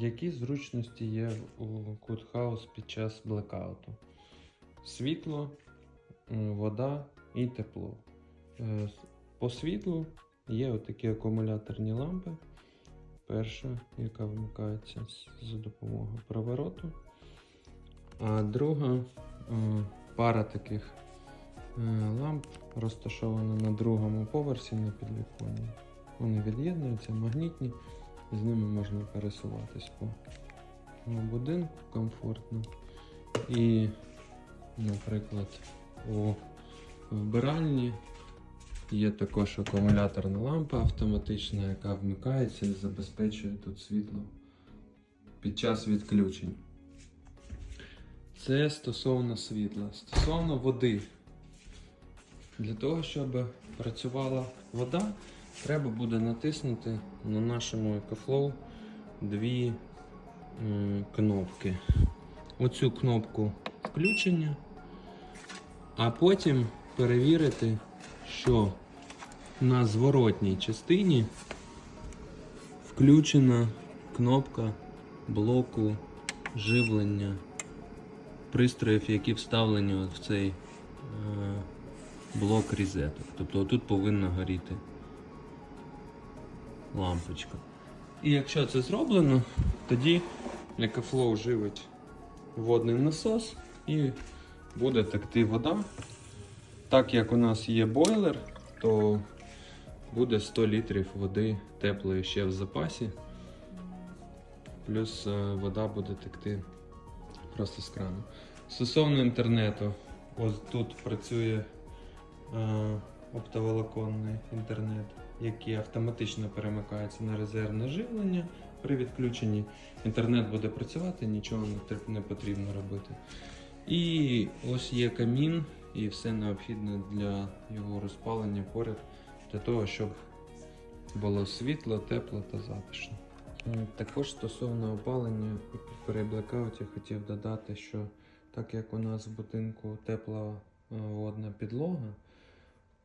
Які зручності є у Кутхаус під час блекауту? Світло, вода і тепло. Е, По світлу є отакі акумуляторні лампи. Перша, яка вмикається за допомогою привороту. А друга е, пара таких е, ламп розташована на другому поверсі на підвіконні. Вони від'єднуються, магнітні, з ними можна пересуватись по будинку комфортно. І, наприклад, у вбиральні є також акумуляторна лампа автоматична, яка вмикається і забезпечує тут світло під час відключень. Це стосовно світла. Стосовно води. Для того, щоб працювала вода, треба буде натиснути на нашому EcoFlow дві кнопки. Оцю кнопку включення, а потім перевірити, що на зворотній частині включена кнопка блоку живлення пристроїв, які вставлені в цей е, блок різеток. Тобто тут повинна горіти лампочка. І якщо це зроблено, тоді EcoFlow живить водний насос і буде текти вода. Так як у нас є бойлер, то буде 100 літрів води теплої ще в запасі. Плюс е, вода буде текти просто з крану. Стосовно інтернету, ось тут працює е, оптоволоконний інтернет, який автоматично перемикається на резервне живлення. При відключенні інтернет буде працювати, нічого не, потрібно робити. І ось є камін, і все необхідне для його розпалення поряд, для того, щоб було світло, тепло та затишно. Також стосовно опалення при блекауті хотів додати, що так як у нас в будинку тепла е, водна підлога,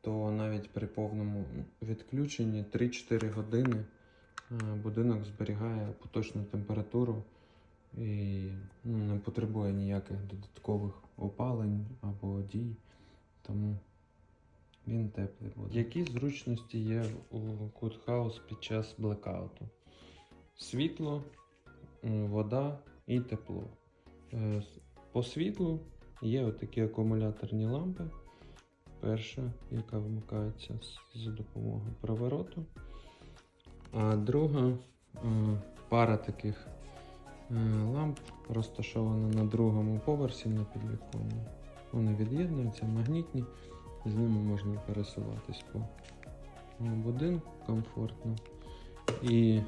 то навіть при повному відключенні 3-4 години е, будинок зберігає поточну температуру і ну, не потребує ніяких додаткових опалень або дій, тому він теплий буде. Які зручності є у Кутхаус під час блекауту? Світло, вода і тепло. Е, По світлу є отакі акумуляторні лампи. Перша, яка вмикається за допомогою привороту. А друга е, пара таких е, ламп розташована на другому поверсі на підвіконні. Вони від'єднуються, магнітні, з ними можна пересуватись по по будинку комфортно. І,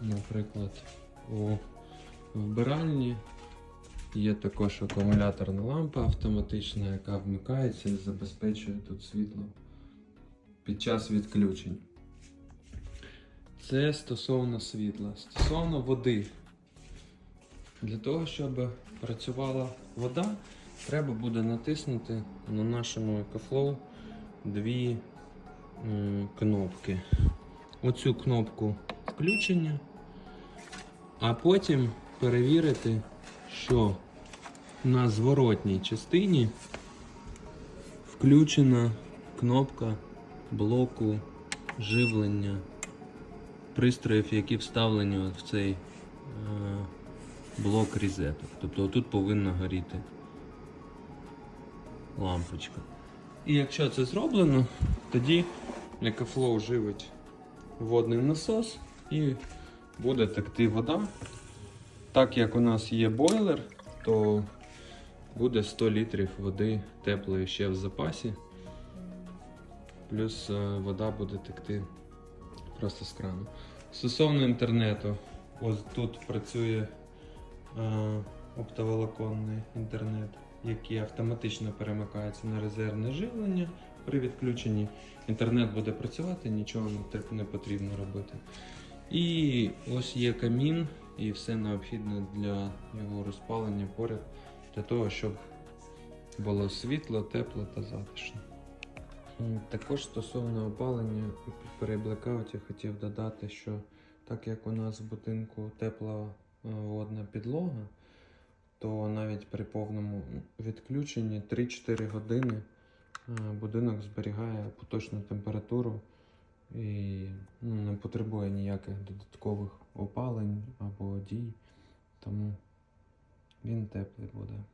наприклад, у вбиральні є також акумуляторна лампа автоматична, яка вмикається і забезпечує тут світло під час відключень. Це стосовно світла. Стосовно води. Для того, щоб працювала вода, треба буде натиснути на нашому EcoFlow дві кнопки. Оцю кнопку включення, а потім перевірити, що на зворотній частині включена кнопка блоку живлення пристроїв, які вставлені в цей е, блок різеток. Тобто тут повинна горіти лампочка. І якщо це зроблено, тоді EcoFlow живить водний насос і буде текти вода. Так як у нас є бойлер, то буде 100 літрів води теплої ще в запасі. Плюс е, вода буде текти просто з крану. Стосовно інтернету, ось тут працює е, оптоволоконний інтернет, який автоматично перемикається на резервне живлення. При відключенні інтернет буде працювати, нічого не потрібно робити. І ось є камін, і все необхідне для його розпалення поряд, для того, щоб було світло, тепло та затишно. Також стосовно опалення при блекауті хотів додати, що так як у нас в будинку тепла е, водна підлога, то навіть при повному відключенні 3-4 години е, будинок зберігає поточну температуру і ну, не потребує ніяких додаткових опалень або дій, тому він теплий буде.